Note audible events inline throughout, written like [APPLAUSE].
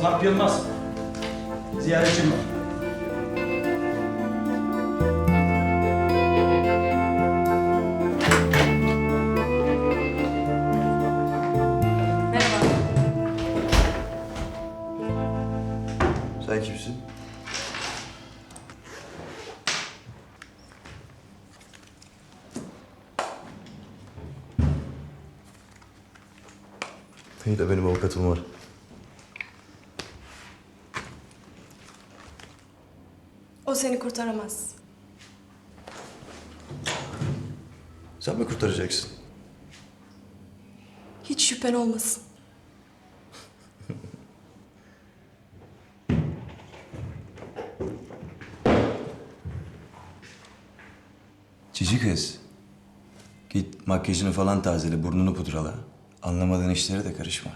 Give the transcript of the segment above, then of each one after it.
Sarp Yılmaz. Ziyaretçim var. Merhaba. Sen kimsin? İyi de benim avukatım var. O seni kurtaramaz. Sen mi kurtaracaksın? Hiç şüphen olmasın. [LAUGHS] Cici kız. Git makyajını falan tazele, burnunu pudrala. Anlamadığın işlere de karışma.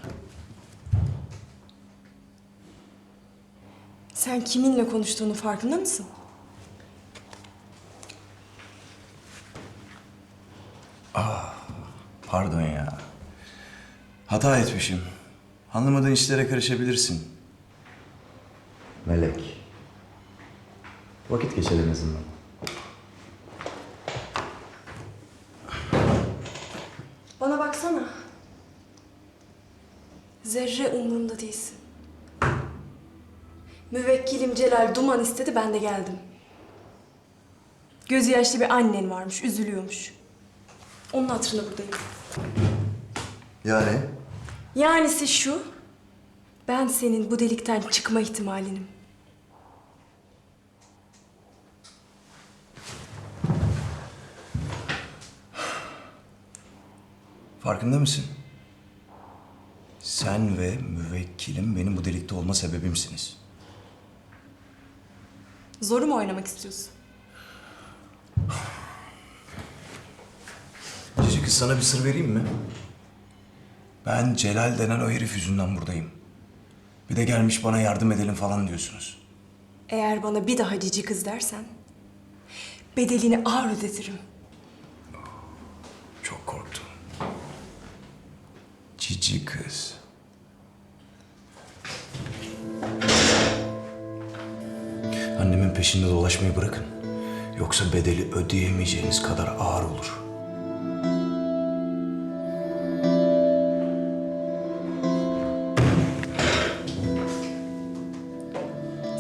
Sen kiminle konuştuğunu farkında mısın? Pardon ya. Hata etmişim. Anlamadığın işlere karışabilirsin. Melek. Vakit geçelim en azından. Bana baksana. Zerre umurumda değilsin. Müvekkilim Celal Duman istedi, ben de geldim. Gözü yaşlı bir annen varmış, üzülüyormuş. Onun hatırına buradayım. Yani? Yanisi şu, ben senin bu delikten çıkma ihtimalinim. Farkında mısın? Sen ve müvekkilim benim bu delikte olma sebebimsiniz. Zoru mu oynamak istiyorsun? Cici kız sana bir sır vereyim mi? Ben Celal denen o herif yüzünden buradayım. Bir de gelmiş bana yardım edelim falan diyorsunuz. Eğer bana bir daha cici kız dersen, bedelini ağır ödetirim. Çok korktum. Cici kız. Peşinde dolaşmayı bırakın. Yoksa bedeli ödeyemeyeceğiniz kadar ağır olur.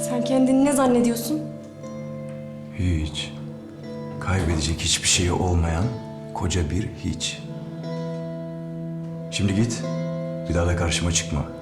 Sen kendini ne zannediyorsun? Hiç. Kaybedecek hiçbir şeyi olmayan koca bir hiç. Şimdi git. Bir daha da karşıma çıkma.